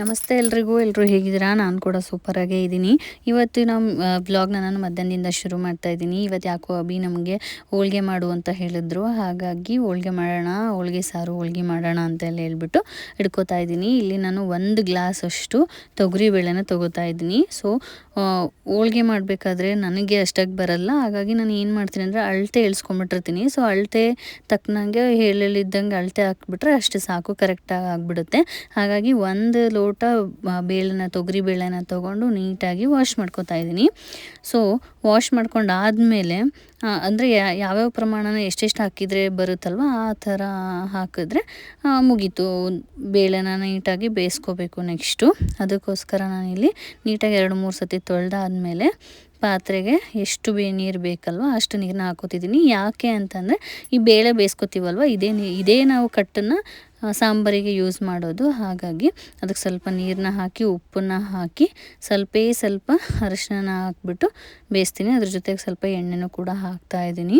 ನಮಸ್ತೆ ಎಲ್ರಿಗೂ ಎಲ್ಲರೂ ಹೇಗಿದ್ದೀರಾ? ನಾನು ಕೂಡ ಸೂಪರಾಗೇ ಇದ್ದೀನಿ. ಇವತ್ತು ನಮ್ಮ ಬ್ಲಾಗ್ನ ನಾನು ಮಧ್ಯಾಹ್ನದಿಂದ ಶುರು ಮಾಡ್ತಾ ಇದ್ದೀನಿ. ಇವತ್ತು ಯಾಕೋ ಅಭಿ ನಮಗೆ ಹೋಳಿಗೆ ಮಾಡು ಅಂತ ಹೇಳಿದ್ರು. ಹಾಗಾಗಿ ಹೋಳಿಗೆ ಮಾಡೋಣ, ಹೋಳಿಗೆ ಸಾರು ಹೋಳಿಗೆ ಮಾಡೋಣ ಅಂತೆಲ್ಲ ಹೇಳ್ಬಿಟ್ಟು ಹಿಡ್ಕೋತಾ ಇದ್ದೀನಿ. ಇಲ್ಲಿ ನಾನು ಒಂದು ಗ್ಲಾಸ್ ಅಷ್ಟು ತೊಗರಿ ಬೇಳೆನ ತೊಗೋತಾ ಇದ್ದೀನಿ. ಸೊ ಹೋಳಿಗೆ ಮಾಡಬೇಕಾದ್ರೆ ನನಗೆ ಅಷ್ಟಾಗಿ ಬರಲ್ಲ. ಹಾಗಾಗಿ ನಾನು ಏನು ಮಾಡ್ತೀನಿ ಅಂದರೆ ಅಳತೆ ಇಳಿಸ್ಕೊಂಬಿಟ್ಟಿರ್ತೀನಿ ಸೊ ಅಳತೆ ತಕ್ಕನಂಗೆ ಹೇಳಲಿದ್ದಂಗೆ ಅಳತೆ ಹಾಕ್ಬಿಟ್ರೆ ಅಷ್ಟು ಸಾಕು ಕರೆಕ್ಟಾಗಿ ಆಗಿಬಿಡುತ್ತೆ. ಹಾಗಾಗಿ ಒಂದು ಲೋಟ ಬೇಳೆನ ತೊಗರಿ ಬೇಳೆನ ತೊಗೊಂಡು ನೀಟಾಗಿ ವಾಶ್ ಮಾಡ್ಕೊತಾ ಇದ್ದೀನಿ. ಸೊ ವಾಶ್ ಮಾಡ್ಕೊಂಡು ಆದಮೇಲೆ ಅಂದರೆ ಯಾವ್ಯಾವ ಪ್ರಮಾಣನ ಎಷ್ಟೆಷ್ಟು ಹಾಕಿದರೆ ಬರುತ್ತಲ್ವ, ಆ ಥರ ಹಾಕಿದ್ರೆ ಮುಗೀತು. ಬೇಳೆನ ನೀಟಾಗಿ ಬೇಯಿಸ್ಕೋಬೇಕು ನೆಕ್ಸ್ಟು ಅದಕ್ಕೋಸ್ಕರ ನಾನಿಲ್ಲಿ ನೀಟಾಗಿ ಎರಡು, ಮೂರು ಸತಿ ತೊಳೆದಾದ್ಮೇಲೆ ಪಾತ್ರೆಗೆ ಎಷ್ಟು ಬೇ, ನೀರು ಬೇಕಲ್ವ, ಅಷ್ಟು ನೀರನ್ನ ಹಾಕೋತಿದ್ದೀನಿ. ಯಾಕೆ ಅಂತಂದರೆ, ಈ ಬೇಳೆ ಬೇಯಿಸ್ಕೊತೀವಲ್ವ, ಇದೇ ನೀ, ಇದೇ ನಾವು ಕಟ್ಟನ್ನು ಸಾಂಬಾರಿಗೆ ಯೂಸ್ ಮಾಡೋದು. ಹಾಗಾಗಿ ಅದಕ್ಕೆ ಸ್ವಲ್ಪ ನೀರನ್ನ ಹಾಕಿ, ಉಪ್ಪನ್ನ ಹಾಕಿ ಸ್ವಲ್ಪೇ ಸ್ವಲ್ಪ ಅರಶಿನ ಹಾಕ್ಬಿಟ್ಟು ಬೇಯಿಸ್ತೀನಿ. ಅದ್ರ ಜೊತೆಗೆ ಸ್ವಲ್ಪ ಎಣ್ಣೆನೂ ಕೂಡ ಹಾಕ್ತಾ ಇದ್ದೀನಿ.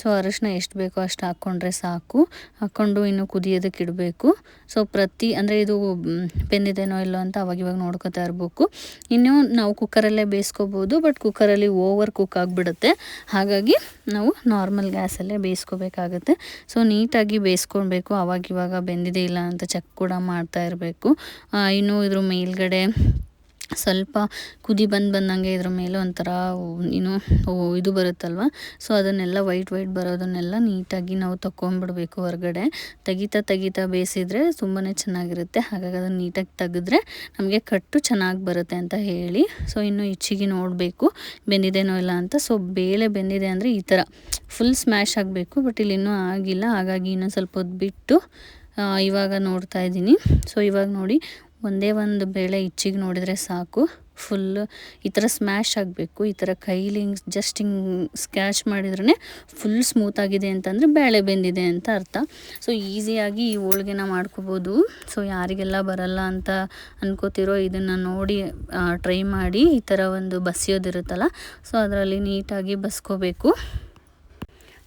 ಸೊ ಅರಶಿನ ಎಷ್ಟು ಬೇಕೋ ಅಷ್ಟು ಹಾಕ್ಕೊಂಡ್ರೆ ಸಾಕು. ಹಾಕ್ಕೊಂಡು ಇನ್ನು ಕುದಿಯೋದಕ್ಕೆ ಇಡಬೇಕು. ಸೊ ಪ್ರತಿ, ಅಂದರೆ ಇದು ಬೆಂದಿದೇನೋ ಇಲ್ಲೋ ಅಂತ ಅವಾಗಿವಾಗ ನೋಡ್ಕೊತಾ ಇರಬೇಕು. ಇನ್ನು ನಾವು ಕುಕ್ಕರಲ್ಲೇ ಬೇಯಿಸ್ಕೋಬೋದು ಬಟ್ ಕುಕ್ಕರಲ್ಲಿ ಓವರ್ ಕುಕ್ ಆಗಿಬಿಡುತ್ತೆ. ಹಾಗಾಗಿ ನಾವು ನಾರ್ಮಲ್ ಗ್ಯಾಸಲ್ಲೇ ಬೇಯಿಸ್ಕೋಬೇಕಾಗುತ್ತೆ. ಸೊ ನೀಟಾಗಿ ಬೇಯಿಸ್ಕೊಳ್ಬೇಕು ಅವಾಗಿವಾಗ ಬೆಂದಿದೆ ಇಲ್ಲ ಅಂತ ಚೆಕ್ ಕೂಡ ಮಾಡ್ತಾ ಇರಬೇಕು. ಇನ್ನು ಇದ್ರ ಮೇಲ್ಗಡೆ ಸ್ವಲ್ಪ ಕುದಿ ಬಂದು ಬಂದಂಗೆ ಇದ್ರ ಮೇಲೆ ಒಂಥರ ಏನು ಇದು ಬರುತ್ತಲ್ವ? ಸೊ ಅದನ್ನೆಲ್ಲ ವೈಟ್ ವೈಟ್ ಬರೋದನ್ನೆಲ್ಲ ನೀಟಾಗಿ ನಾವು ತಗೊಂಬಿಡ್ಬೇಕು ಹೊರಗಡೆ. ತೆಗಿತಾ ತೆಗಿತಾ ಬೇಯಿಸಿದ್ರೆ ತುಂಬಾ ಚೆನ್ನಾಗಿರುತ್ತೆ. ಹಾಗಾಗಿ ಅದನ್ನು ನೀಟಾಗಿ ತೆಗೆದ್ರೆ ನಮಗೆ ಕಟ್ಟು ಚೆನ್ನಾಗಿ ಬರುತ್ತೆ ಅಂತ ಹೇಳಿ. ಸೊ ಇನ್ನು ಹೆಚ್ಚಿಗೆ ನೋಡಬೇಕು. ಬೆಂದಿದೆನೋ ಇಲ್ಲ ಅಂತ. ಸೊ ಬೇಳೆ ಬೆಂದಿದೆ ಅಂದರೆ ಈ ಥರ. ಫುಲ್ ಸ್ಮ್ಯಾಶ್ ಆಗಬೇಕು ಬಟ್ ಇಲ್ಲಿ ಇನ್ನೂ ಆಗಿಲ್ಲ. ಹಾಗಾಗಿ ಇನ್ನೊಂದು ಸ್ವಲ್ಪ ಹೊತ್ತು ಬಿಟ್ಟು ಇವಾಗ ನೋಡ್ತಾ ಇದ್ದೀನಿ. ಸೊ ಇವಾಗ ನೋಡಿ ಒಂದೇ ಒಂದು ಬೇಳೆ ಇಚ್ಚಿಗೆ ನೋಡಿದರೆ ಸಾಕು. ಫುಲ್ ಈ ಥರ ಸ್ಮ್ಯಾಶ್ ಆಗಬೇಕು. ಈ ಥರ ಕೈಲಿ ಹಿಂಗೆ ಜಸ್ಟ್ ಹಿಂಗೆ ಸ್ಕ್ಯಾಚ್ ಮಾಡಿದ್ರೇ ಫುಲ್ ಸ್ಮೂತ್ ಆಗಿದೆ ಅಂತಂದರೆ ಬೇಳೆ ಬೆಂದಿದೆ ಅಂತ ಅರ್ಥ. ಸೊ ಈಸಿಯಾಗಿ ಈ ಹೋಳ್ಗೆನ ಮಾಡ್ಕೋಬೋದು. ಸೊ ಯಾರಿಗೆಲ್ಲ ಬರಲ್ಲ ಅಂತ ಅನ್ಕೋತಿರೋ ಇದನ್ನು ನೋಡಿ ಟ್ರೈ ಮಾಡಿ ಈ ಥರ ಒಂದು ಬಸಿಯೋದಿರುತ್ತಲ್ಲ ಸೊ ಅದರಲ್ಲಿ ನೀಟಾಗಿ ಬಸ್ಕೋಬೇಕು.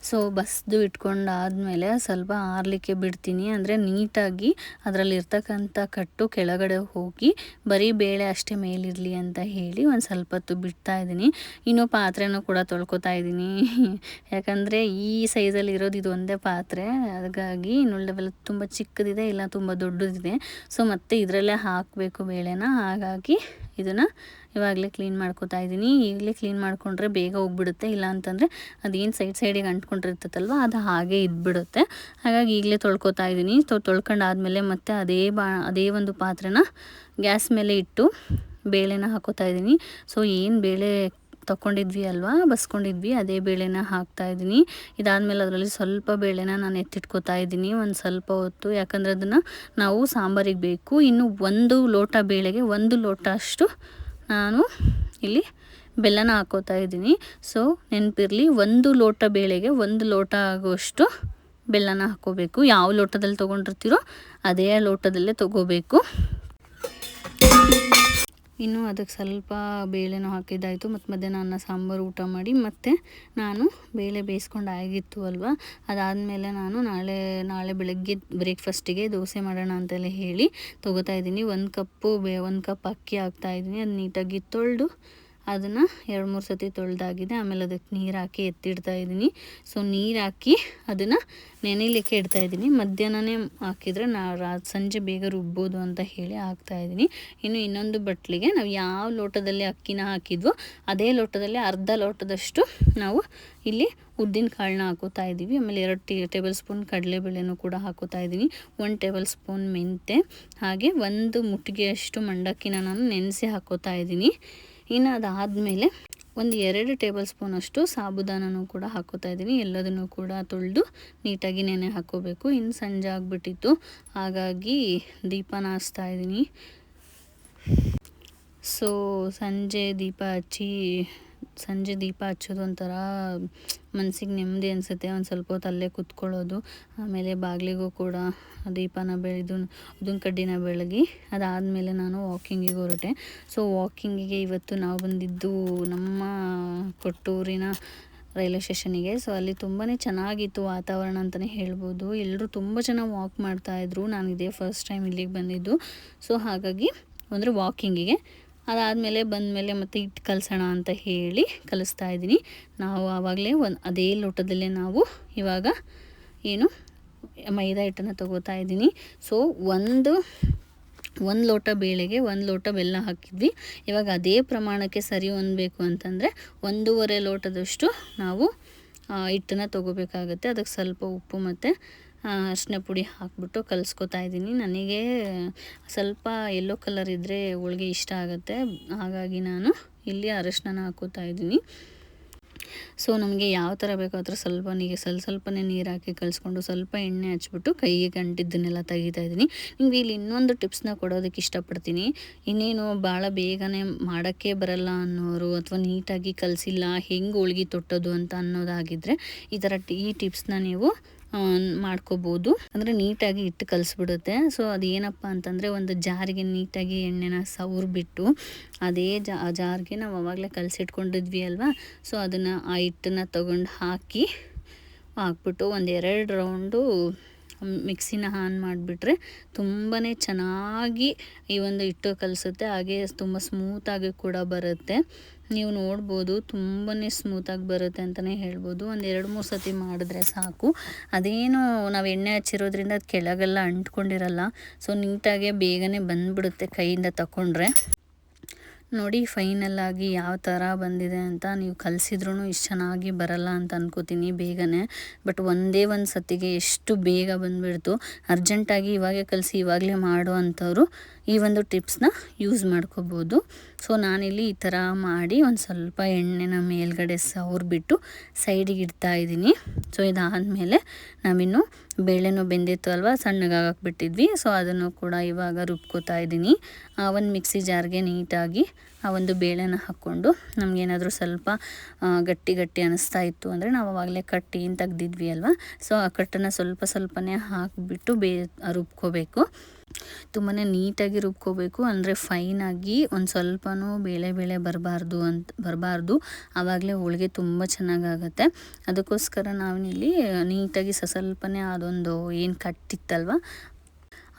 ಸೊ ಬಸ್ದು ಇಟ್ಕೊಂಡಾದಮೇಲೆ ಸ್ವಲ್ಪ ಆರಲಿಕ್ಕೆ ಬಿಡ್ತೀನಿ. ಅಂದರೆ ನೀಟಾಗಿ ಅದರಲ್ಲಿ ಇರ್ತಕ್ಕಂಥ ಕಟ್ಟು ಕೆಳಗಡೆ ಹೋಗಿ ಬರೀ ಬೇಳೆ ಅಷ್ಟೇ ಮೇಲಿರಲಿ ಅಂತ ಹೇಳಿ ಒಂದು ಸ್ವಲ್ಪ ಹೊತ್ತು ಬಿಡ್ತಾ ಇದ್ದೀನಿ. ಇನ್ನೂ ಪಾತ್ರೆನೂ ಕೂಡ ತೊಳ್ಕೊತಾ ಇದ್ದೀನಿ. ಯಾಕಂದರೆ ಈ ಸೈಜಲ್ಲಿ ಇರೋದು ಇದು ಒಂದೇ ಪಾತ್ರೆ. ಹಾಗಾಗಿ ಇನ್ನುಳಿದವೆಲ್ಲ ತುಂಬ ಚಿಕ್ಕದಿದೆ, ಇಲ್ಲ ತುಂಬ ದೊಡ್ಡದಿದೆ. ಸೊ ಮತ್ತೆ ಇದರಲ್ಲೇ ಹಾಕಬೇಕು ಬೇಳೆನ. ಹಾಗಾಗಿ ಇದನ್ನು ಇವಾಗಲೇ ಕ್ಲೀನ್ ಮಾಡ್ಕೋತಾ ಇದ್ದೀನಿ. ಈಗಲೇ ಕ್ಲೀನ್ ಮಾಡಿಕೊಂಡ್ರೆ ಬೇಗ ಹೋಗ್ಬಿಡುತ್ತೆ. ಇಲ್ಲ ಅಂತಂದರೆ ಅದೇನು ಸೈಡ್ ಸೈಡಿಗೆ ಅಂಟ್ಕೊಂಡಿರ್ತೈತಲ್ವ ಅದು ಹಾಗೆ ಇದ್ಬಿಡುತ್ತೆ. ಹಾಗಾಗಿ ಈಗಲೇ ತೊಳ್ಕೊತಾ ಇದ್ದೀನಿ. ತೊ, ತೊಳ್ಕೊಂಡಾದ್ಮೇಲೆ ಮತ್ತೆ ಅದೇ ಬಾ, ಅದೇ ಒಂದು ಪಾತ್ರೆನ ಗ್ಯಾಸ್ ಮೇಲೆ ಇಟ್ಟು ಬೇಳೆನ ಹಾಕೋತಾ ಇದ್ದೀನಿ. ಸೊ ಏನು ಬೇಳೆ ತಗೊಂಡಿದ್ವಿ ಅಲ್ವಾ, ಬಸ್ಕೊಂಡಿದ್ವಿ, ಅದೇ ಬೇಳೆನ ಹಾಕ್ತಾ ಇದ್ದೀನಿ. ಇದಾದಮೇಲೆ ಅದರಲ್ಲಿ ಸ್ವಲ್ಪ ಬೇಳೆನ ನಾನು ಎತ್ತಿಟ್ಕೋತಾ ಇದ್ದೀನಿ. ಒಂದು ಸ್ವಲ್ಪ ಹೊತ್ತು. ಯಾಕಂದರೆ ಅದನ್ನು ನಾವು ಸಾಂಬಾರಿಗೆ ಬೇಕು. ಇನ್ನು ಒಂದು ಲೋಟ ಬೇಳೆಗೆ ಒಂದು ಲೋಟ ಅಷ್ಟು ನಾನು ಇಲ್ಲಿ ಬೆಲ್ಲನ ಹಾಕೋತಾ ಇದ್ದೀನಿ. ಸೊ ನೆನಪಿರಲಿ, ಒಂದು ಲೋಟ ಬೇಳೆಗೆ ಒಂದು ಲೋಟ ಆಗುವಷ್ಟು ಬೆಲ್ಲನ ಹಾಕೋಬೇಕು. ಯಾವ ಲೋಟದಲ್ಲಿ ತೊಗೊಂಡಿರ್ತೀರೋ ಅದೇ ಲೋಟದಲ್ಲೇ ತೊಗೋಬೇಕು. ಇನ್ನು ಅದಕ್ಕೆ ಸ್ವಲ್ಪ ಬೇಳೆನೂ ಹಾಕಿದ್ದಾಯಿತು. ಮತ್ತು ಮಧ್ಯಾಹ್ನ ಅನ್ನ, ಸಾಂಬಾರು, ಊಟ ಮಾಡಿ ಮತ್ತು ನಾನು ಬೇಳೆ ಬೇಯಿಸ್ಕೊಂಡು ಆಗಿತ್ತು ಅಲ್ವಾ? ಅದಾದಮೇಲೆ ನಾನು ನಾಳೆ ನಾಳೆ ಬೆಳಗ್ಗೆ ಬ್ರೇಕ್ಫಾಸ್ಟಿಗೆ ದೋಸೆ ಮಾಡೋಣ ಅಂತೆಲ್ಲ ಹೇಳಿ ತೊಗೋತಾ ಇದ್ದೀನಿ. ಒಂದು ಕಪ್ಪು ಬೇ, ಒಂದು ಕಪ್ ಅಕ್ಕಿ ಹಾಕ್ತಾಯಿದ್ದೀನಿ ಅದು ನೀಟಾಗಿ ತೊಳೆದು ಅದನ್ನು ಎರಡು ಮೂರು ಸತಿ ತೊಳೆದಾಗಿದೆ. ಆಮೇಲೆ ಅದಕ್ಕೆ ನೀರು ಹಾಕಿ ಎತ್ತಿಡ್ತಾ ಇದ್ದೀನಿ. ಸೊ ನೀರು ಹಾಕಿ ಅದನ್ನು ನೆನೆಯಲಿಕ್ಕೆ ಇಡ್ತಾ ಇದ್ದೀನಿ. ಮಧ್ಯಾಹ್ನನೇ ಹಾಕಿದರೆ ನಾ ರಾ, ಸಂಜೆ ಬೇಗ ರುಬ್ಬೋದು ಅಂತ ಹೇಳಿ ಹಾಕ್ತಾ ಇದ್ದೀನಿ. ಇನ್ನು ಇನ್ನೊಂದು ಬಟ್ಲಿಗೆ ನಾವು ಯಾವ ಲೋಟದಲ್ಲಿ ಅಕ್ಕಿನ ಹಾಕಿದ್ವೋ ಅದೇ ಲೋಟದಲ್ಲಿ ಅರ್ಧ ಲೋಟದಷ್ಟು ನಾವು ಇಲ್ಲಿ ಉದ್ದಿನ ಕಾಳನ್ನ ಹಾಕೋತಾ ಇದ್ದೀವಿ. ಆಮೇಲೆ ಎರಡು ಟೀ, ಟೇಬಲ್ ಸ್ಪೂನ್ ಕಡಲೆಬೇಳೆನೂ ಕೂಡ ಹಾಕೋತಾ ಇದ್ದೀನಿ ಒಂದು ಟೇಬಲ್ ಸ್ಪೂನ್ ಮೆಂತೆ ಹಾಗೆ ಒಂದು ಮುಟ್ಟಿಗೆಯಷ್ಟು ಮಂಡಕ್ಕಿನ ನಾನು ನೆನೆಸಿ ಹಾಕೋತಾ ಇದ್ದೀನಿ. ಇನ್ನು ಅದಾದಮೇಲೆ ಒಂದು ಎರಡು ಟೇಬಲ್ ಸ್ಪೂನಷ್ಟು ಸಾಬುದಾನನೂ ಕೂಡ ಹಾಕೋತಾ ಇದ್ದೀನಿ ಎಲ್ಲದನ್ನು ಕೂಡ ತೊಳೆದು ನೀಟಾಗಿ ನೆನೆ ಹಾಕೋಬೇಕು. ಇನ್ನು ಸಂಜೆ ಆಗಿಬಿಟ್ಟಿತ್ತು. ಹಾಗಾಗಿ ದೀಪನ ಹಚ್ತಾ ಇದ್ದೀನಿ. ಸೊ ಸಂಜೆ ದೀಪ ಹಚ್ಚಿ ಸಂಜೆ ದೀಪ ಹಚ್ಚೋದು ಒಂಥರ ಮನಸ್ಸಿಗೆ ನೆಮ್ಮದಿ ಅನಿಸುತ್ತೆ, ಒಂದು ಸ್ವಲ್ಪ ಹೊತ್ತು ಅಲ್ಲೇ ಕೂತ್ಕೊಳ್ಳೋದು, ಆಮೇಲೆ ಬಾಗಿಲಿಗೂ ಕೂಡ ದೀಪನ ಬೆಳೆದು ಉದ್ದಿನ ಕಡ್ಡಿನ ಬೆಳಗಿ, ಅದಾದಮೇಲೆ ನಾನು ವಾಕಿಂಗಿಗೆ ಹೊರಟೆ. ಸೊ ವಾಕಿಂಗಿಗೆ ಇವತ್ತು ನಾವು ಬಂದಿದ್ದು ನಮ್ಮ ಕೊಟ್ಟೂರಿನ ರೈಲ್ವೆ ಸ್ಟೇಷನಿಗೆ. ಸೊ ಅಲ್ಲಿ ತುಂಬಾ ಚೆನ್ನಾಗಿತ್ತು ವಾತಾವರಣ ಅಂತಲೇ ಹೇಳ್ಬೋದು. ಎಲ್ಲರೂ ತುಂಬ ಜನ ವಾಕ್ ಮಾಡ್ತಾಯಿದ್ರು ನಾನು ಇದೇ ಫಸ್ಟ್ ಟೈಮ್ ಇಲ್ಲಿಗೆ ಬಂದಿದ್ದು. ಸೊ ಹಾಗಾಗಿ ಅಂದರೆ ವಾಕಿಂಗಿಗೆ ಅದಾದಮೇಲೆ ಬಂದಮೇಲೆ ಮತ್ತೆ ಹಿಟ್ಟು ಕಲಸೋಣ ಅಂತ ಹೇಳಿ ಕಲಿಸ್ತಾ ಇದ್ದೀನಿ. ನಾವು ಆವಾಗಲೇ ಒಂದು ಅದೇ ಲೋಟದಲ್ಲೇ ನಾವು ಇವಾಗ ಏನು ಮೈದಾ ಹಿಟ್ಟನ್ನು ತಗೋತಾ ಇದ್ದೀನಿ. ಸೊ ಒಂದು ಒಂದು ಲೋಟ ಬೇಳೆಗೆ ಒಂದು ಲೋಟ ಬೆಲ್ಲ ಹಾಕಿದ್ವಿ. ಇವಾಗ ಅದೇ ಪ್ರಮಾಣಕ್ಕೆ ಸರಿ ಹೊಂದಬೇಕು ಅಂತಂದರೆ ಒಂದೂವರೆ ಲೋಟದಷ್ಟು ನಾವು ಹಿಟ್ಟನ್ನು ತೊಗೋಬೇಕಾಗತ್ತೆ. ಅದಕ್ಕೆ ಸ್ವಲ್ಪ ಉಪ್ಪು ಮತ್ತು ಅರಿಶಿನ ಪುಡಿ ಹಾಕ್ಬಿಟ್ಟು ಕಲಿಸ್ಕೊತಾ ಇದ್ದೀನಿ. ನನಗೆ ಸ್ವಲ್ಪ ಯೆಲ್ಲೋ ಕಲರ್ ಇದ್ದರೆ ಹೋಳಿಗೆ ಇಷ್ಟ ಆಗುತ್ತೆ. ಹಾಗಾಗಿ ನಾನು ಇಲ್ಲಿ ಅರಶಿನ ಹಾಕೋತಾ ಇದ್ದೀನಿ. ಸೊ ನಮಗೆ ಯಾವ ಥರ ಬೇಕೋ ಆ ಸ್ವಲ್ಪ ನೀವು ಸ್ವಲ್ಪ ಸ್ವಲ್ಪನೇ ನೀರು ಹಾಕಿ ಕಲಿಸ್ಕೊಂಡು ಸ್ವಲ್ಪ ಎಣ್ಣೆ ಹಚ್ಬಿಟ್ಟು ಕೈಗೆ ಗಂಟಿದ್ದನ್ನೆಲ್ಲ ತೆಗಿತಾ ಇದ್ದೀನಿ. ನಿಮ್ಗೆ ಇಲ್ಲಿ ಇನ್ನೊಂದು ಟಿಪ್ಸ್ನ ಕೊಡೋದಕ್ಕೆ ಇಷ್ಟಪಡ್ತೀನಿ. ಇನ್ನೇನು ಭಾಳ ಬೇಗನೆ ಮಾಡೋಕ್ಕೆ ಬರಲ್ಲ ಅನ್ನೋರು ಅಥವಾ ನೀಟಾಗಿ ಕಲಿಸಿಲ್ಲ, ಹೆಂಗೆ ಹೋಳ್ಗೆ ತೊಟ್ಟೋದು ಅಂತ ಅನ್ನೋದಾಗಿದ್ದರೆ ಈ ಥರ ಈ ಟಿಪ್ಸ್ನ ನೀವು ಮಾಡ್ಕೋಬೋದು. ಅಂದರೆ ನೀಟಾಗಿ ಇಟ್ಟು ಕಲಿಸ್ಬಿಡುತ್ತೆ. ಸೊ ಅದೇನಪ್ಪ ಅಂತಂದರೆ ಒಂದು ಜಾರಿಗೆ ನೀಟಾಗಿ ಎಣ್ಣೆನ ಸವ್ರಿಬಿಟ್ಟು ಅದೇ ಜಾರಿಗೆ ನಾವು ಅವಾಗಲೇ ಕಲಸಿಟ್ಕೊಂಡಿದ್ವಿ ಅಲ್ವಾ? ಸೊ ಅದನ್ನು ಆ ಹಿಟ್ಟನ್ನ ತಗೊಂಡು ಹಾಕಿ ಹಾಕ್ಬಿಟ್ಟು ಒಂದು ಎರಡು ರೌಂಡು ಮಿಕ್ಸಿನ ಆನ್ ಮಾಡಿಬಿಟ್ರೆ ತುಂಬಾ ಚೆನ್ನಾಗಿ ಈ ಒಂದು ಹಿಟ್ಟು ಕಲಿಸುತ್ತೆ. ಹಾಗೆ ತುಂಬ ಸ್ಮೂತಾಗಿ ಕೂಡ ಬರುತ್ತೆ. ನೀವು ನೋಡ್ಬೋದು ತುಂಬಾ ಸ್ಮೂತಾಗಿ ಬರುತ್ತೆ ಅಂತಲೇ ಹೇಳ್ಬೋದು. ಒಂದು ಎರಡು ಮೂರು ಸತಿ ಮಾಡಿದ್ರೆ ಸಾಕು. ಅದೇನು ನಾವು ಎಣ್ಣೆ ಹಚ್ಚಿರೋದ್ರಿಂದ ಅದು ಕೆಳಗೆಲ್ಲ ಅಂಟ್ಕೊಂಡಿರಲ್ಲ ಸೊ ನೀಟಾಗೆ ಬೇಗನೆ ಬಂದುಬಿಡುತ್ತೆ ಕೈಯಿಂದ ತಗೊಂಡ್ರೆ ನೋಡಿ ಫೈನಲ್ಲಾಗಿ ಯಾವ ಥರ ಬಂದಿದೆ ಅಂತ ನೀವು ಕಲಿಸಿದ್ರೂ ಇಷ್ಟು ಚೆನ್ನಾಗಿ ಬರಲ್ಲ ಅಂತ ಅನ್ಕೋತೀನಿ ಬೇಗನೆ. ಬಟ್ ಒಂದೇ ಒಂದು ಸತಿಗೆ ಎಷ್ಟು ಬೇಗ ಬಂದುಬಿಡ್ತು. ಅರ್ಜೆಂಟಾಗಿ ಇವಾಗೇ ಕಲಿಸಿ, ಇವಾಗಲೇ ಮಾಡು ಅಂಥವ್ರು ಈ ಒಂದು ಟಿಪ್ಸ್ನ ಯೂಸ್ ಮಾಡ್ಕೋಬೋದು. ಸೊ, ನಾನಿಲ್ಲಿ ಈ ಥರ ಮಾಡಿ ಒಂದು ಸ್ವಲ್ಪ ಎಣ್ಣೆನ ಮೇಲ್ಗಡೆ ಸವ್ರಿಬಿಟ್ಟು ಸೈಡಿಗೆ ಇಡ್ತಾ ಇದ್ದೀನಿ. ಸೊ, ಇದಾದಮೇಲೆ ನಾವಿನ್ನು ಬೇಳೆನೂ ಬೆಂದಿತ್ತು ಅಲ್ವಾ ಸಣ್ಣಗಾಗಿಬಿಟ್ಟಿದ್ವಿ ಸೊ, ಅದನ್ನು ಕೂಡ ಇವಾಗ ರುಬ್ಕೋತಾ ಇದ್ದೀನಿ. ಆ ಒಂದು ಮಿಕ್ಸಿ ಜಾರ್ಗೆ ನೀಟಾಗಿ ಆ ಒಂದು ಬೇಳೆನ ಹಾಕ್ಕೊಂಡು ನಮಗೇನಾದರೂ ಸ್ವಲ್ಪ ಗಟ್ಟಿ ಗಟ್ಟಿ ಅನ್ನಿಸ್ತಾ ಇತ್ತು ಅಂದರೆ ನಾವು ಆವಾಗಲೇ ಕಟ್ಟಿ ತೆಗ್ದಿದ್ವಿ ಅಲ್ವಾ. ಸೊ, ಆ ಕಟ್ಟನ್ನು ಸ್ವಲ್ಪ ಸ್ವಲ್ಪನೇ ಹಾಕಿಬಿಟ್ಟು ಬೇ, ರುಬ್ಕೋಬೇಕು. ತುಂಬಾ ನೀಟಾಗಿ ರುಬ್ಕೋಬೇಕು. ಅಂದರೆ ಫೈನಾಗಿ ಒಂದು ಸ್ವಲ್ಪನೂ ಬೇಳೆ ಬೇಳೆ ಬರಬಾರ್ದು ಅಂತ, ಬರಬಾರ್ದು. ಆವಾಗಲೇ ಹೋಳಿಗೆ ತುಂಬ ಚೆನ್ನಾಗಾಗತ್ತೆ. ಅದಕ್ಕೋಸ್ಕರ ನಾವಿಲ್ಲಿ ನೀಟಾಗಿ ಸ್ವಲ್ಪನೇ ಅದೊಂದು ಏನು ಕಟ್ಟಿತ್ತಲ್ವ?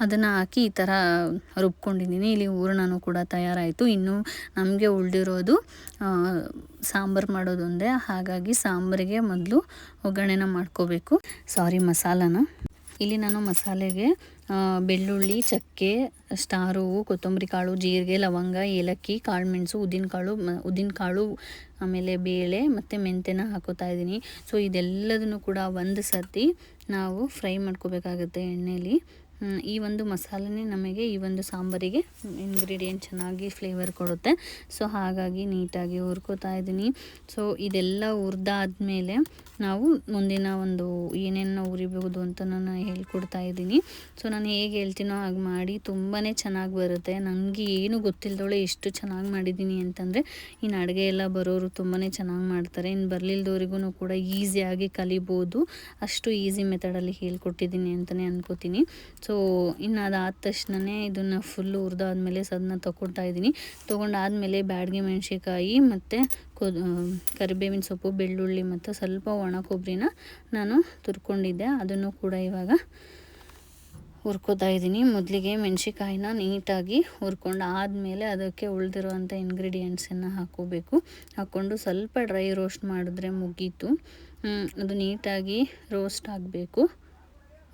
ಅದನ್ನು ಹಾಕಿ ಈ ಥರ ರುಬ್ಕೊಂಡಿದ್ದೀನಿ. ಇಲ್ಲಿ ಹೂರಣನೂ ಕೂಡ ತಯಾರಾಯಿತು. ಇನ್ನು ನಮಗೆ ಉಳಿದಿರೋದು ಸಾಂಬಾರು ಮಾಡೋದೊಂದೇ. ಹಾಗಾಗಿ ಸಾಂಬಾರಿಗೆ ಮೊದಲು ಒಗ್ಗರಣೆನ ಮಾಡ್ಕೋಬೇಕು. ಸಾರಿ ಮಸಾಲಾನ. ಇಲ್ಲಿ ನಾನು ಮಸಾಲೆಗೆ ಬೆಳ್ಳುಳ್ಳಿ, ಚಕ್ಕೆ, ಸ್ಟಾರ್ ಹೂವು, ಕೊತ್ತಂಬರಿ ಕಾಳು, ಜೀರಿಗೆ, ಲವಂಗ, ಏಲಕ್ಕಿ, ಕಾಳು ಮೆಣಸು ಉದ್ದಿನಕಾಳು ಉದ್ದಿನಕಾಳು ಆಮೇಲೆ ಬೇಳೆ ಮತ್ತು ಮೆಂತ್ಯನ ಹಾಕೋತಾ ಇದ್ದೀನಿ. ಸೊ ಇದೆಲ್ಲದನ್ನು ಕೂಡ ಒಂದು ಸರ್ತಿ ನಾವು ಫ್ರೈ ಮಾಡ್ಕೋಬೇಕಾಗುತ್ತೆ ಎಣ್ಣೆಯಲ್ಲಿ ಈ ಒಂದು ಮಸಾಲೆನೇ ನಮಗೆ ಈ ಒಂದು ಸಾಂಬಾರಿಗೆ ಇಂಗ್ರೀಡಿಯೆಂಟ್ ಚೆನ್ನಾಗಿ ಫ್ಲೇವರ್ ಕೊಡುತ್ತೆ. ಸೊ ಹಾಗಾಗಿ ನೀಟಾಗಿ ಹುರ್ಕೋತಾ ಇದ್ದೀನಿ ಸೊ ಇದೆಲ್ಲ ಹುರಿದಾದ್ಮೇಲೆ ನಾವು ಮುಂದಿನ ಒಂದು ಏನೇನು ಉರಿಬಹುದು ಅಂತ ನಾನು ಹೇಳ್ಕೊಡ್ತಾ ಇದ್ದೀನಿ ಸೊ ನಾನು ಹೇಗೆ ಹೇಳ್ತೀನೋ ಹಾಗೆ ಮಾಡಿ ತುಂಬಾ ಚೆನ್ನಾಗಿ ಬರುತ್ತೆ. ನನಗೆ ಏನು ಗೊತ್ತಿಲ್ಲದವಳೆ ಎಷ್ಟು ಚೆನ್ನಾಗಿ ಮಾಡಿದ್ದೀನಿ ಅಂತಂದರೆ ಇನ್ನು ಅಡುಗೆ ಎಲ್ಲ ಬರೋರು ತುಂಬಾ ಚೆನ್ನಾಗಿ ಮಾಡ್ತಾರೆ. ಇನ್ನು ಬರಲಿಲ್ದವ್ರಿಗೂ ಕೂಡ ಈಸಿಯಾಗಿ ಕಲಿಬೋದು. ಅಷ್ಟು ಈಸಿ ಮೆಥಡಲ್ಲಿ ಹೇಳ್ಕೊಟ್ಟಿದ್ದೀನಿ ಅಂತಲೇ ಅನ್ಕೋತೀನಿ. ಸೊ ಇನ್ನು ಅದಾದ ತಕ್ಷಣವೇ ಇದನ್ನು ಫುಲ್ಲು ಹುರಿದಾದ್ಮೇಲೆ ಸದನ್ನ ತೊಗೊಳ್ತಾ ಇದ್ದೀನಿ ತೊಗೊಂಡಾದ್ಮೇಲೆ ಬ್ಯಾಡ್ಗೆ ಮೆಣಸಿಕಾಯಿ ಮತ್ತು ಕೊ ಕರಿಬೇವಿನ ಸೊಪ್ಪು, ಬೆಳ್ಳುಳ್ಳಿ ಮತ್ತು ಸ್ವಲ್ಪ ಒಣ ಕೊಬ್ಬರಿನ ನಾನು ತುರ್ಕೊಂಡಿದ್ದೆ. ಅದನ್ನು ಕೂಡ ಇವಾಗ ಹುರ್ಕೋತಾ ಇದ್ದೀನಿ ಮೊದಲಿಗೆ ಮೆಣಸಿಕಾಯಿನ ನೀಟಾಗಿ ಹುರ್ಕೊಂಡು ಆದಮೇಲೆ ಅದಕ್ಕೆ ಉಳಿದಿರುವಂಥ ಇಂಗ್ರೀಡಿಯೆಂಟ್ಸನ್ನು ಹಾಕೋಬೇಕು. ಹಾಕ್ಕೊಂಡು ಸ್ವಲ್ಪ ಡ್ರೈ ರೋಸ್ಟ್ ಮಾಡಿದ್ರೆ ಮುಗೀತು. ಅದು ನೀಟಾಗಿ ರೋಸ್ಟ್ ಆಗಬೇಕು.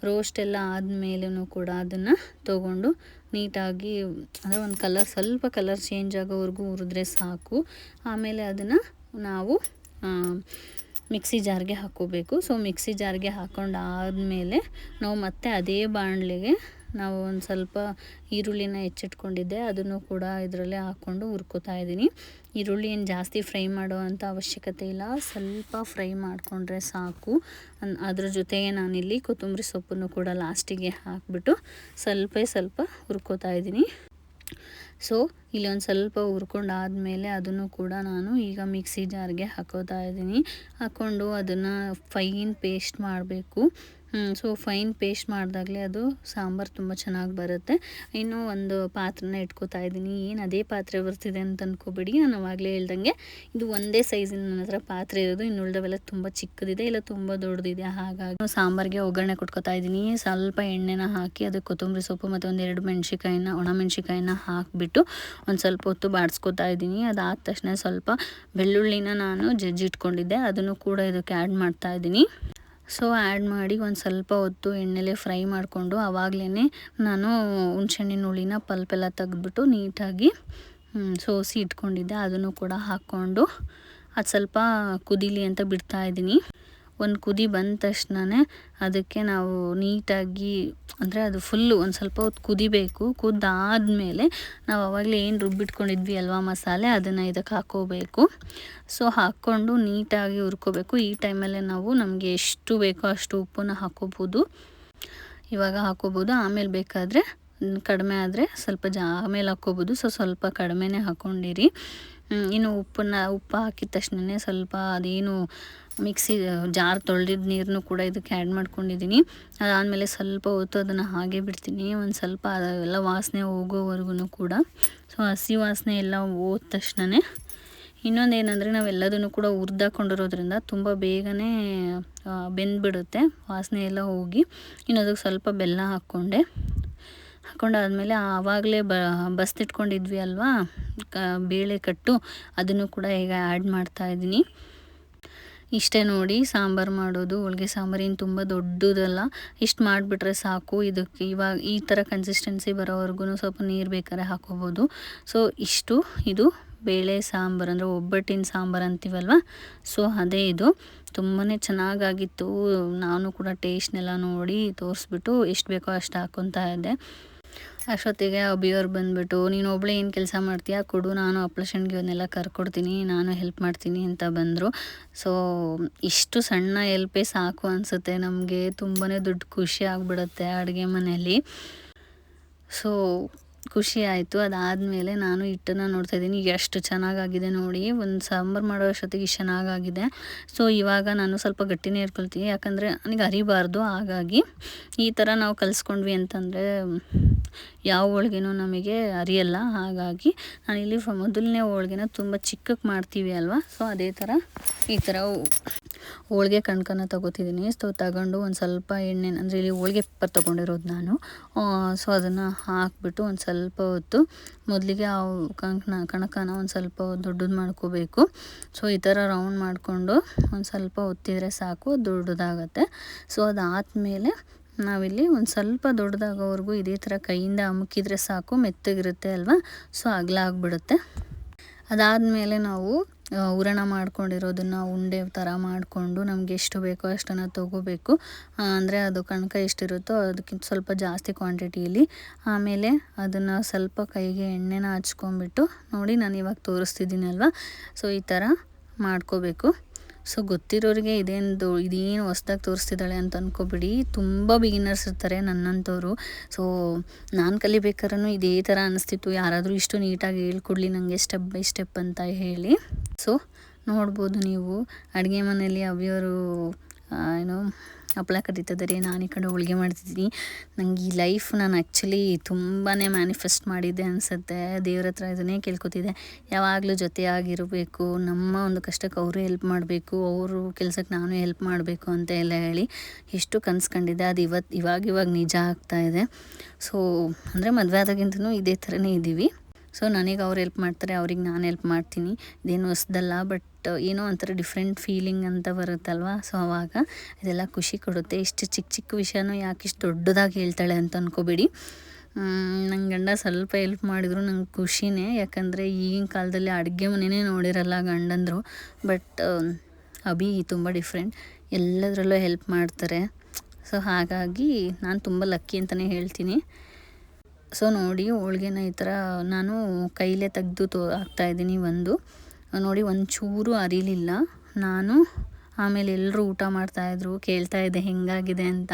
ರೋಸ್ಟ್ ಎಲ್ಲ ಆದಮೇಲೂ ಕೂಡ ಅದನ್ನು ತೊಗೊಂಡು ನೀಟಾಗಿ ಅಂದರೆ ಒಂದು ಕಲರ್ ಸ್ವಲ್ಪ ಕಲರ್ ಚೇಂಜ್ ಆಗೋವರೆಗೂ ಹುರಿದ್ರೆ ಸಾಕು. ಆಮೇಲೆ ಅದನ್ನು ನಾವು ಮಿಕ್ಸಿ ಜಾರ್ಗೆ ಹಾಕ್ಕೋಬೇಕು ಸೊ ಮಿಕ್ಸಿ ಜಾರ್ಗೆ ಹಾಕ್ಕೊಂಡು ಆದಮೇಲೆ ನಾವು ಮತ್ತೆ ಅದೇ ಬಾಣಲೆಗೆ ನಾವು ಒಂದು ಸ್ವಲ್ಪ ಈರುಳ್ಳಿನ ಹೆಚ್ಚಿಟ್ಕೊಂಡಿದ್ದೆ, ಅದನ್ನು ಕೂಡ ಇದರಲ್ಲೇ ಹಾಕ್ಕೊಂಡು ಹುರ್ಕೋತಾ ಇದ್ದೀನಿ. ಈರುಳ್ಳಿ ಏನು ಜಾಸ್ತಿ ಫ್ರೈ ಮಾಡೋ ಅಂಥ ಅವಶ್ಯಕತೆ ಇಲ್ಲ. ಸ್ವಲ್ಪ ಫ್ರೈ ಮಾಡಿಕೊಂಡ್ರೆ ಸಾಕು. ಅದರ ಜೊತೆಗೆ ನಾನಿಲ್ಲಿ ಕೊತ್ತಂಬರಿ ಸೊಪ್ಪನ್ನು ಕೂಡ ಲಾಸ್ಟಿಗೆ ಹಾಕಿಬಿಟ್ಟು ಸ್ವಲ್ಪ ಸ್ವಲ್ಪ ಹುರ್ಕೋತಾ ಇದ್ದೀನಿ. ಸೊ, ಇಲ್ಲಿ ಒಂದು ಸ್ವಲ್ಪ ಹುರ್ಕೊಂಡಾದಮೇಲೆ ಅದನ್ನು ಕೂಡ ನಾನು ಈಗ ಮಿಕ್ಸಿ ಜಾರ್ಗೆ ಹಾಕೋತಾ ಇದ್ದೀನಿ. ಹಾಕ್ಕೊಂಡು ಅದನ್ನು ಫೈನ್ ಪೇಸ್ಟ್ ಮಾಡಬೇಕು. ಸೊ ಫೈನ್ ಪೇಸ್ಟ್ ಮಾಡಿದಾಗಲೇ ಅದು ಸಾಂಬಾರು ತುಂಬ ಚೆನ್ನಾಗಿ ಬರುತ್ತೆ. ಇನ್ನೂ ಒಂದು ಪಾತ್ರನ ಇಟ್ಕೋತಾ ಇದ್ದೀನಿ. ಏನು ಅದೇ ಪಾತ್ರೆ ಬರ್ತಿದೆ ಅಂತ ಅನ್ಕೋಬೇಡಿ. ನಾನು ಅವಾಗಲೇ ಹೇಳ್ದಂಗೆ ಇದು ಒಂದೇ ಸೈಜಿನ ನನ್ನ ಹತ್ರ ಪಾತ್ರೆ ಇರೋದು. ಇನ್ನು ಉಳ್ದವೆಲ್ಲ ತುಂಬ ಚಿಕ್ಕದಿದೆ, ಇಲ್ಲ ತುಂಬ ದೊಡ್ಡದಿದೆ. ಹಾಗಾಗಿ ಸಾಂಬಾರಿಗೆ ಒಗ್ಗರಣೆ ಕೊಟ್ಕೋತಾ ಇದ್ದೀನಿ. ಸ್ವಲ್ಪ ಎಣ್ಣೆನ ಹಾಕಿ ಅದಕ್ಕೆ ಕೊತ್ತಂಬರಿ ಸೊಪ್ಪು ಮತ್ತು ಮೆಣಸಿಕಾಯಿನ ಒಣ ಮೆಣಸಿಕಾಯಿನ ಹಾಕಿಬಿಟ್ಟು ಒಂದು ಸ್ವಲ್ಪ ಹೊತ್ತು ಬಾಡಿಸ್ಕೊತಾ ಇದ್ದೀನಿ. ಅದಾದ ತಕ್ಷಣ ಸ್ವಲ್ಪ ಬೆಳ್ಳುಳ್ಳಿನ ನಾನು ಜಜ್ಜಿಟ್ಕೊಂಡಿದ್ದೆ. ಅದನ್ನು ಕೂಡ ಇದಕ್ಕೆ ಆ್ಯಡ್ ಮಾಡ್ತಾ ಇದ್ದೀನಿ. ಸೊ ಆ್ಯಡ್ ಮಾಡಿ ಒಂದು ಸ್ವಲ್ಪ ಹೊತ್ತು ಎಣ್ಣೆಲೆ ಫ್ರೈ ಮಾಡಿಕೊಂಡು ಆವಾಗಲೇ ನಾನು ಹುಣ್ಸೆಹಣ್ಣಿನ ಹುಳಿನ ಪಲ್ಪೆಲ್ಲ ತೆಗೆದ್ಬಿಟ್ಟು ನೀಟಾಗಿ ಸೋಸಿ ಇಟ್ಕೊಂಡಿದ್ದೆ. ಅದನ್ನು ಕೂಡ ಹಾಕ್ಕೊಂಡು ಅದು ಸ್ವಲ್ಪ ಕುದೀಲಿ ಅಂತ ಬಿಡ್ತಾ ಇದ್ದೀನಿ. ಒಂದು ಕುದಿ ಬಂದ ತಕ್ಷಣನೇ ಅದಕ್ಕೆ ನಾವು ನೀಟಾಗಿ, ಅಂದರೆ ಅದು ಫುಲ್ಲು ಒಂದು ಸ್ವಲ್ಪ ಹೊತ್ತು ಕುದಿಬೇಕು. ಕುದ್ದಾದಮೇಲೆ ನಾವು ಅವಾಗಲೇ ಏನು ರುಬ್ಬಿಟ್ಕೊಂಡಿದ್ವಿ ಅಲ್ವಾ ಮಸಾಲೆ, ಅದನ್ನು ಇದಕ್ಕೆ ಹಾಕ್ಕೋಬೇಕು ಸೊ ಹಾಕ್ಕೊಂಡು ನೀಟಾಗಿ ಹುರ್ಕೋಬೇಕು. ಈ ಟೈಮಲ್ಲೇ ನಾವು ನಮಗೆ ಎಷ್ಟು ಬೇಕೋ ಅಷ್ಟು ಉಪ್ಪನ್ನು ಹಾಕೋಬೋದು. ಇವಾಗ ಹಾಕೋಬೋದು. ಆಮೇಲೆ ಬೇಕಾದರೆ, ಕಡಿಮೆ ಆದರೆ ಸ್ವಲ್ಪ ಜಾ ಆಮೇಲೆ ಹಾಕ್ಕೋಬೋದು. ಸೊ ಸ್ವಲ್ಪ ಕಡಿಮೆನೇ ಹಾಕ್ಕೊಂಡಿರಿ ಇನ್ನು ಉಪ್ಪನ್ನ, ಉಪ್ಪು ಹಾಕಿದ ತಕ್ಷಣವೇ ಸ್ವಲ್ಪ ಅದೇನು ಮಿಕ್ಸಿ ಜಾರ್ ತೊಳೆದಿದ್ದ ನೀರನ್ನು ಕೂಡ ಇದಕ್ಕೆ ಆ್ಯಡ್ ಮಾಡ್ಕೊಂಡಿದ್ದೀನಿ ಅದಾದಮೇಲೆ ಸ್ವಲ್ಪ ಹೊತ್ತು ಅದನ್ನು ಹಾಗೆ ಬಿಡ್ತೀನಿ. ಒಂದು ಸ್ವಲ್ಪ ಅದೆಲ್ಲ ವಾಸನೆ ಹೋಗೋವರೆಗೂ ಕೂಡ. ಸೊ ಹಸಿ ವಾಸನೆ ಎಲ್ಲ ಹೋದ ಇನ್ನೊಂದು ಏನಂದರೆ ನಾವೆಲ್ಲದನ್ನು ಕೂಡ ಹುರ್ದಾಕೊಂಡಿರೋದ್ರಿಂದ ತುಂಬ ಬೇಗನೆ ಬೆಂದ್ಬಿಡುತ್ತೆ. ವಾಸನೆ ಎಲ್ಲ ಹೋಗಿ ಇನ್ನು ಅದಕ್ಕೆ ಸ್ವಲ್ಪ ಬೆಲ್ಲ ಹಾಕ್ಕೊಂಡೆ. ಹಾಕ್ಕೊಂಡಾದ್ಮೇಲೆ ಆವಾಗಲೇ ಬ, ಬಸ್ತಿಟ್ಕೊಂಡಿದ್ವಿ ಅಲ್ವಾ? ಕ, ಬೇಳೆ ಕಟ್ಟು ಅದನ್ನು ಕೂಡ ಈಗ ಆ್ಯಡ್ ಮಾಡ್ತಾಯಿದ್ದೀನಿ ಇಷ್ಟೇ ನೋಡಿ, ಸಾಂಬಾರು ಮಾಡೋದು, ಹೋಳಿಗೆ ಸಾಂಬಾರೇನು ತುಂಬ ದೊಡ್ಡದಲ್ಲ. ಇಷ್ಟು ಮಾಡಿಬಿಟ್ರೆ ಸಾಕು. ಇದಕ್ಕೆ ಇವಾಗ ಈ ಥರ ಕನ್ಸಿಸ್ಟೆನ್ಸಿ ಬರೋವರೆಗೂ ಸ್ವಲ್ಪ ನೀರು ಬೇಕಾದ್ರೆ ಹಾಕೋಬೋದು. ಸೊ ಇಷ್ಟು. ಇದು ಬೇಳೆ ಸಾಂಬಾರು ಅಂದರೆ ಒಬ್ಬಟ್ಟಿನ ಸಾಂಬಾರು ಅಂತೀವಲ್ವ? ಸೊ ಅದೇ ಇದು. ತುಂಬಾ ಚೆನ್ನಾಗಾಗಿತ್ತು. ನಾನು ಕೂಡ ಟೇಸ್ಟ್ನೆಲ್ಲ ನೋಡಿ ತೋರಿಸ್ಬಿಟ್ಟು ಎಷ್ಟು ಬೇಕೋ ಅಷ್ಟು ಹಾಕ್ಕೊತಾ ಇದ್ದೆ. ಅಷ್ಟೊತ್ತಿಗೆ ಅಭಿಯವ್ರು ಬಂದುಬಿಟ್ಟು, ನೀನು ಒಬ್ಬಳೇ ಏನು ಕೆಲಸ ಮಾಡ್ತೀಯಾ? ಕೊಡು, ನಾನು ಆಪ್ರೇಷನ್ಗೆ ಇವನ್ನೆಲ್ಲ ಕರ್ಕೊಡ್ತೀನಿ, ನಾನು ಹೆಲ್ಪ್ ಮಾಡ್ತೀನಿ, ಅಂತ ಬಂದರು. ಸೊ ಇಷ್ಟು ಸಣ್ಣ ಎಲ್ಪೇ ಸಾಕು ಅನಿಸುತ್ತೆ. ನಮಗೆ ತುಂಬಾ ದುಡ್ಡು ಖುಷಿ ಆಗಿಬಿಡುತ್ತೆ ಅಡುಗೆ ಮನೆಯಲ್ಲಿ ಸೊ ಖುಷಿ ಆಯಿತು. ಅದಾದಮೇಲೆ ನಾನು ಹಿಟ್ಟನ್ನು ನೋಡ್ತಾ ಇದ್ದೀನಿ. ಎಷ್ಟು ಚೆನ್ನಾಗಾಗಿದೆ ನೋಡಿ. ಒಂದು ಸಾಂಬಾರು ಮಾಡೋ ಅಷ್ಟೊತ್ತಿಗೆ ಇಷ್ಟು ಚೆನ್ನಾಗಾಗಿದೆ. ಸೊ ಇವಾಗ ನಾನು ಸ್ವಲ್ಪ ಗಟ್ಟಿನೇ ಇಟ್ಕೊಳ್ತೀನಿ. ಯಾಕಂದರೆ, ನನಗೆ ಅರಿಬಾರ್ದು. ಹಾಗಾಗಿ ಈ ಥರ ನಾವು ಕಲಿಸ್ಕೊಂಡ್ವಿ ಅಂತಂದರೆ ಯಾವ ಹೋಳ್ಗೆನೂ ನಮಗೆ ಅರಿಯಲ್ಲ. ಹಾಗಾಗಿ ನಾನಿಲ್ಲಿ ಮೊದಲನೇ ಹೋಳ್ಗೆನ ತುಂಬ ಚಿಕ್ಕಕ್ಕೆ ಮಾಡ್ತೀವಿ ಅಲ್ವಾ? ಸೊ ಅದೇ ಥರ ಈ ಥರ ಹೋಳ್ಗೆ ಕಣ್ಕನ ತಗೋತಿದ್ದೀನಿ. ಸೊ ತಗೊಂಡು ಒಂದು ಸ್ವಲ್ಪ ಎಣ್ಣೆ, ಅಂದರೆ ಇಲ್ಲಿ ಹೋಳ್ಗೆ ಪೆಪ್ಪರ್ ತೊಗೊಂಡಿರೋದು ನಾನು. ಸೊ ಅದನ್ನು ಹಾಕ್ಬಿಟ್ಟು ಒಂದು ಸ್ವಲ್ಪ ಹೊತ್ತು ಮೊದಲಿಗೆ ಆ ಕಣ್ಕನ, ಕಣಕನ ಒಂದು ಸ್ವಲ್ಪ ದೊಡ್ಡದು ಮಾಡ್ಕೋಬೇಕು. ಸೊ ಈ ಥರ ರೌಂಡ್ ಮಾಡಿಕೊಂಡು ಒಂದು ಸ್ವಲ್ಪ ಹೊತ್ತಿದ್ರೆ ಸಾಕು, ದೊಡ್ಡದಾಗತ್ತೆ. ಸೊ ಅದಾದಮೇಲೆ ನಾವಿಲ್ಲಿ ಒಂದು ಸ್ವಲ್ಪ ದೊಡ್ಡದಾಗೋವರೆಗೂ ಇದೇ ಥರ ಕೈಯಿಂದ ಅಮುಕಿದ್ರೆ ಸಾಕು, ಮೆತ್ತಗಿರುತ್ತೆ ಅಲ್ವಾ? ಸೊ ಅಗಲ ಆಗಿಬಿಡುತ್ತೆ. ಅದಾದಮೇಲೆ ನಾವು ಹೂರಣ ಮಾಡ್ಕೊಂಡಿರೋದನ್ನು ಉಂಡೆ ಥರ ಮಾಡಿಕೊಂಡು ನಮ್ಗೆ ಎಷ್ಟು ಬೇಕೋ ಅಷ್ಟನ್ನು ತೊಗೋಬೇಕು. ಅಂದರೆ ಅದು ಕಣಕ ಎಷ್ಟಿರುತ್ತೋ ಅದಕ್ಕಿಂತ ಸ್ವಲ್ಪ ಜಾಸ್ತಿ ಕ್ವಾಂಟಿಟಿಯಲ್ಲಿ. ಆಮೇಲೆ ಅದನ್ನು ಸ್ವಲ್ಪ ಕೈಗೆ ಎಣ್ಣೆನ ಹಚ್ಕೊಂಬಿಟ್ಟು ನೋಡಿ ನಾನು ಇವಾಗ ತೋರಿಸ್ತಿದ್ದೀನಿ ಅಲ್ವಾ? ಸೊ ಈ ಥರ ಮಾಡ್ಕೋಬೇಕು. ಸೊ ಗೊತ್ತಿರೋರಿಗೆ ಇದೇನು ಇದೇನು ಹೊಸ್ದಾಗಿ ತೋರಿಸ್ತಿದ್ದಾಳೆ ಅಂತ ಅಂದ್ಕೊಬಿಡಿ ತುಂಬ ಬಿಗಿನರ್ಸ್ ಇರ್ತಾರೆ ನನ್ನಂಥವ್ರು ಸೊ ನಾನು ಕಲಿಬೇಕಾರೂ ಇದೇ ಥರ ಅನಿಸ್ತಿತ್ತು. ಯಾರಾದರೂ ಇಷ್ಟು ನೀಟಾಗಿ ಹೇಳ್ಕೊಡ್ಲಿ ನನಗೆ ಸ್ಟೆಪ್ ಬೈ ಸ್ಟೆಪ್ ಅಂತ ಹೇಳಿ. ಸೊ ನೋಡ್ಬೋದು ನೀವು. ಅಡುಗೆ ಮನೆಯಲ್ಲಿ ಅವ್ಯವರು ಏನು ಹಪ್ಳ ಕರಿತಿದ್ದಾರೆ ನಾನು ಈ ಕಡೆ ಹೋಳಿಗೆ ಮಾಡ್ತಿದ್ದೀನಿ. ನಂಗೆ ಈ ಲೈಫ್ ನಾನು ಆ್ಯಕ್ಚುಲಿ ತುಂಬಾ ಮ್ಯಾನಿಫೆಸ್ಟ್ ಮಾಡಿದ್ದೆ ಅನಿಸುತ್ತೆ. ದೇವ್ರ ಹತ್ರ ಇದನ್ನೇ ಕೇಳ್ಕೊತಿದ್ದೆ. ಯಾವಾಗಲೂ ಜೊತೆಯಾಗಿರಬೇಕು ನಮ್ಮ ಒಂದು ಕಷ್ಟಕ್ಕೆ ಅವರು ಹೆಲ್ಪ್ ಮಾಡಬೇಕು, ಅವರು ಕೆಲಸಕ್ಕೆ ನಾನು ಹೆಲ್ಪ್ ಮಾಡಬೇಕು ಅಂತ ಎಲ್ಲ ಹೇಳಿ ಎಷ್ಟು ಕನ್ಸ್ಕೊಂಡಿದ್ದೆ ಅದು ಇವತ್ತು ಇವಾಗ ಇವಾಗ ನಿಜ ಆಗ್ತಾ ಇದೆ. ಸೊ ಅಂದರೆ ಮದುವೆ ಆದಾಗಿಂತನೂ ಇದೇ ಥರನೇ ಇದ್ದೀವಿ ಸೊ ನನಗೆ ಅವ್ರು ಹೆಲ್ಪ್ ಮಾಡ್ತಾರೆ, ಅವ್ರಿಗೆ ನಾನು ಹೆಲ್ಪ್ ಮಾಡ್ತೀನಿ. ಇದೇನು ಹೊಸ್ದಲ್ಲ ಬಟ್ ಏನೋ ಒಂಥರ ಡಿಫ್ರೆಂಟ್ ಫೀಲಿಂಗ್ ಅಂತ ಬರುತ್ತಲ್ವ? ಸೊ ಅವಾಗ ಇದೆಲ್ಲ ಖುಷಿ ಕೊಡುತ್ತೆ. ಇಷ್ಟು ಚಿಕ್ಕ ಚಿಕ್ಕ ವಿಷಯನೂ ಯಾಕೆ ಇಷ್ಟು ದೊಡ್ಡದಾಗಿ ಹೇಳ್ತಾಳೆ ಅಂತ ಅಂದ್ಕೋಬೇಡಿ ನನ್ನ ಗಂಡ ಸ್ವಲ್ಪ ಹೆಲ್ಪ್ ಮಾಡಿದ್ರು, ನಂಗೆ ಖುಷಿನೇ. ಯಾಕಂದರೆ ಈಗಿನ ಕಾಲದಲ್ಲಿ ಅಡುಗೆ ಮನೆಯೇ ನೋಡಿರಲ್ಲ ಗಂಡಂದರು. ಬಟ್ ಅಭಿ ತುಂಬ ಡಿಫ್ರೆಂಟ್. ಎಲ್ಲದರಲ್ಲೂ ಹೆಲ್ಪ್ ಮಾಡ್ತಾರೆ. ಸೊ ಹಾಗಾಗಿ ನಾನು ತುಂಬ ಲಕ್ಕಿ ಅಂತಲೇ ಹೇಳ್ತೀನಿ. ಸೊ ನೋಡಿ, ಹೋಳ್ಗೆನ ಈ ಥರ ನಾನು ಕೈಲೇ ತೆಗೆದು ತೋ ಹಾಕ್ತಾಯಿದ್ದೀನಿ ಒಂದು. ನೋಡಿ, ಒಂಚೂರು ಅರಿಲಿಲ್ಲ. ನಾನು ಆಮೇಲೆ ಎಲ್ಲರೂ ಊಟ ಮಾಡ್ತಾಯಿದ್ರು ಕೇಳ್ತಾ ಇದ್ದೆ ಹೆಂಗಾಗಿದೆ ಅಂತ?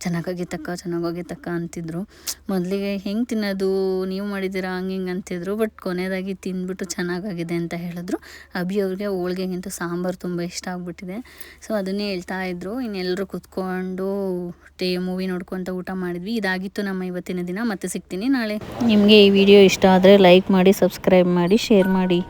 ಚೆನ್ನಾಗಾಗಿತ್ತಕ್ಕ, ಚೆನ್ನಾಗೋಗಿತ್ತಕ್ಕ ಅಂತಿದ್ರು. ಮೊದಲಿಗೆ ಹೆಂಗೆ ತಿನ್ನೋದು? ನೀವು ಮಾಡಿದ್ದೀರಾ? ಹಂಗೆ ಹಿಂಗೆ ಅಂತಿದ್ರು. ಬಟ್ ಕೊನೆಯದಾಗಿ ತಿಂದ್ಬಿಟ್ಟು ಚೆನ್ನಾಗಾಗಿದೆ ಅಂತ ಹೇಳಿದ್ರು. ಅಭಿ ಅವ್ರಿಗೆ ಹೋಳ್ಗೆಗಿಂತ ಸಾಂಬಾರು ತುಂಬ ಇಷ್ಟ ಆಗಿಬಿಟ್ಟಿದೆ. ಸೊ, ಅದನ್ನೇ ಹೇಳ್ತಾ ಇದ್ರು. ಇನ್ನೆಲ್ಲರೂ ಕುತ್ಕೊಂಡು ಟೇ, ಮೂವಿ ನೋಡ್ಕೊತ ಊಟ ಮಾಡಿದ್ವಿ. ಇದಾಗಿತ್ತು ನಮ್ಮ ಇವತ್ತಿನ ದಿನ. ಮತ್ತೆ ಸಿಗ್ತೀನಿ ನಾಳೆ. ನಿಮಗೆ ಈ ವಿಡಿಯೋ ಇಷ್ಟ ಆದರೆ ಲೈಕ್ ಮಾಡಿ, ಸಬ್ಸ್ಕ್ರೈಬ್ ಮಾಡಿ, ಶೇರ್ ಮಾಡಿ.